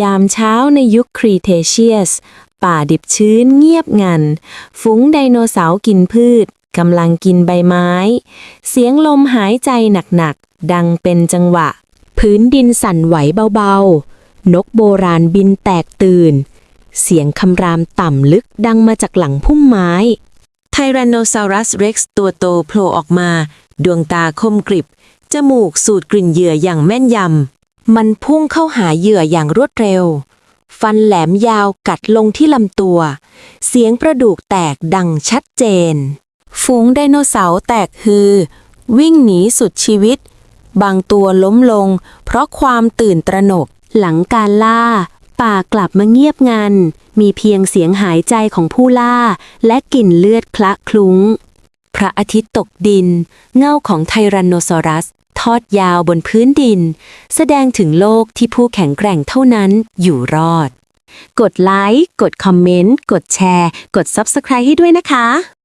ยามเช้าในยุคครีเทเชียส ป่าดิบชื้นเงียบงัน ฝูงไดโนเสาร์กินพืชกำลังกินใบไม้ เสียงลมหายใจหนักๆ ดังเป็นจังหวะ พื้นดินสั่นไหวเบาๆ นกโบราณบินแตกตื่น เสียงคำรามต่ำลึกดังมาจากหลังพุ่มไม้ ไทแรนโนซารัสเร็กซ์ตัวโตโผล่ออกมา ดวงตาคมกริบ จมูกสูดกลิ่นเหยื่ออย่างแม่นยำ มันพุ่งเข้าหาเหยื่ออย่างรวดเร็ว ฟันแหลมยาวกัดลงที่ลำตัว เสียงประดูกแตกดังชัดเจน ฝูงไดโนเสาร์แตกฮือ วิ่งหนีสุดชีวิต บางตัวล้มลง เพราะความตื่นตระหนก หลังการล่า ป่ากลับมาเงียบงัน มีเพียงเสียงหายใจของผู้ล่า และกลิ่นเลือดคละคลุ้ง พระอาทิตย์ตกดิน เงาของไทแรนโนซอรัส ทอดยาวบนพื้นดิน แสดงถึงโลกที่ผู้แข็งแกร่งเท่านั้นอยู่รอด กดไลค์ กดคอมเมนต์ กดแชร์ กด Subscribe ให้ด้วยนะคะ